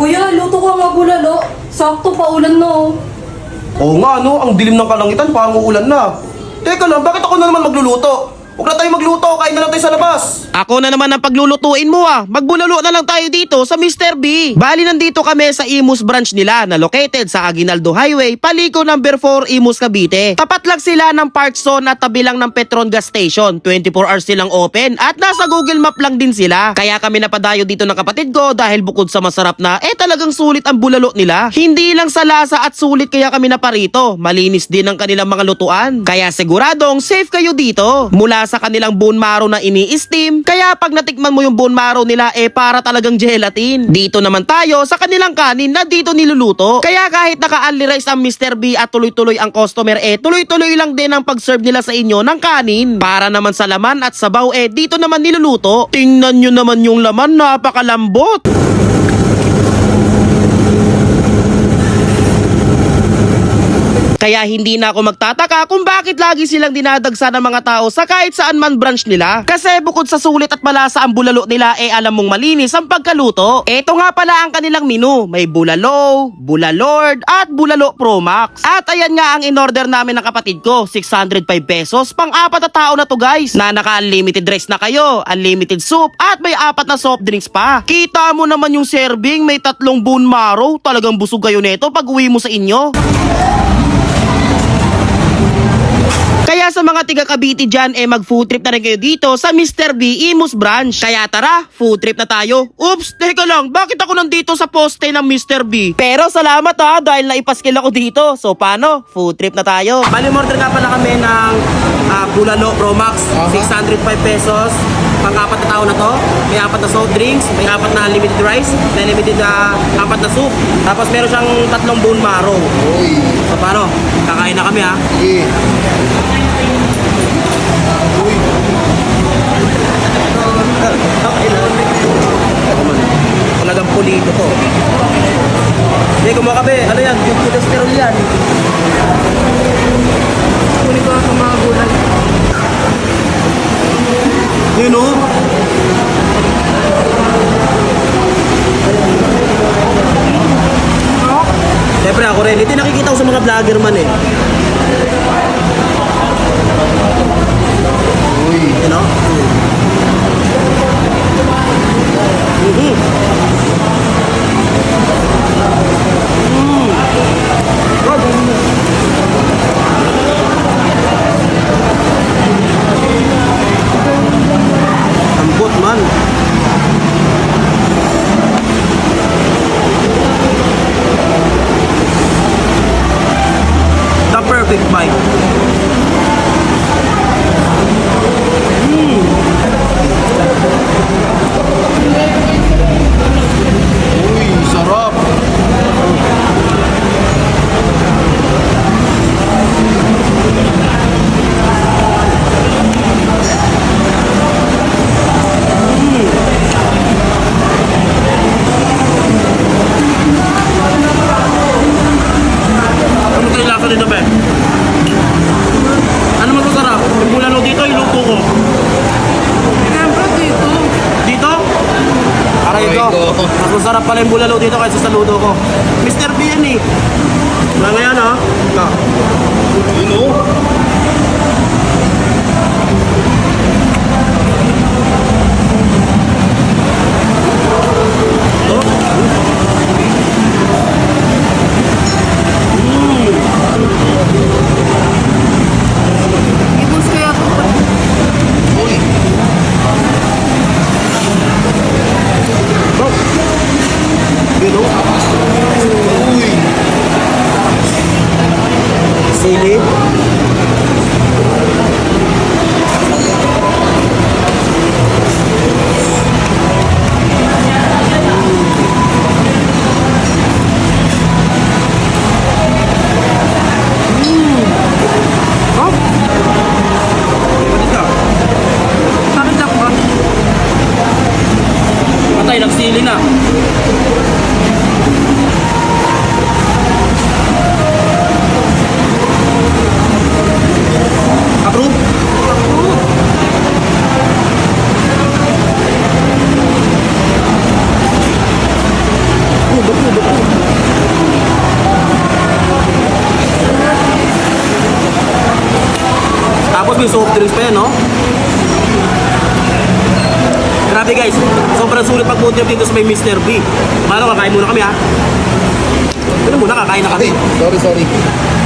Kuya, luto ka nga bulalo. Sakto pa ulan na oh. Oo nga, no? Ang dilim ng kalangitan, parang uulan na. Teka lang, bakit ako na naman magluluto? Huwag na tayo magluto, kain na lang tayo sa labas. Ako na naman ang paglulutuin mo ah. Magbulalo na lang tayo dito sa Mr. B. Bali nandito kami sa Imus branch nila na located sa Aguinaldo Highway, Paliko number 4, Imus, Cavite. Tapat lang sila ng park zone at tabi lang ng Petron gas station. 24 hours silang open at nasa Google Map lang din sila. Kaya kami napadayo dito ng kapatid ko dahil bukod sa masarap na eh talagang sulit ang bulalo nila. Hindi lang sa lasa at sulit kaya kami naparito. Malinis din ang kanilang mga lutuan. Kaya siguradong safe kayo dito. Mula sa kanilang bone marrow na ini-steam. Kaya pag natikman mo yung bone marrow nila eh para talagang gelatin. Dito naman tayo sa kanilang kanin na dito niluluto. Kaya kahit naka-only rice ang Mr. B at tuloy-tuloy ang customer eh tuloy-tuloy lang din ang pag-serve nila sa inyo ng kanin. Para naman sa laman at sabaw eh dito naman niluluto. Tingnan nyo naman yung laman napakalambot. Kaya hindi na ako magtataka kung bakit lagi silang dinadagsa ng mga tao sa kahit saan man branch nila. Kasi bukod sa sulit at malasa ang bulalo nila, eh alam mong malinis ang pagkaluto. Ito nga pala ang kanilang menu. May bulalo, bulalord, at bulalo pro max. At ayan nga ang in-order namin ng kapatid ko. 605 pesos. Pang apat na tao na to guys. Na naka-unlimited rice na kayo, unlimited soup, at may apat na soft drinks pa. Kita mo naman yung serving, may tatlong bone marrow. Talagang busog kayo neto pag uwi mo sa inyo. Kaya sa mga tiga Cavite dyan, eh mag food trip na rin kayo dito sa Mr. B Imus Branch. Kaya tara, food trip na tayo. Oops, teka lang, bakit ako nandito sa poste ng Mr. B? Pero salamat ha, dahil naipaskil ako dito. So paano? Food trip na tayo. Bali, order nga pala kami ng uh, Bulalo Pro Max, 605 pesos. Pang-apat na tao na to. May apat na soft drinks, may apat na unlimited rice, may limited na apat na soup. Tapos meron siyang tatlong bone marrow. So paano? Kakain na kami ha. Talagang pulido to. Hindi, kumuha ka be. Ano yan? Yung cholesterol yan. Ko ang mga gulay. Yun o. Siyempre ako rin. Ito nakikita ko sa mga vlogger man eh. You know? Aray ko. Mas masarap pala yung bulalo dito kaysa sa luto ko. Mr. B yan eh. Wala ngayon ha? Ika. Yun o. may soft drinks pa yan, no? Grabe guys, sobrang sulit pag food trip dito sa may Mr. B. Paano, kakain muna kami ha? Ano muna, kakain na kami. sorry, sorry.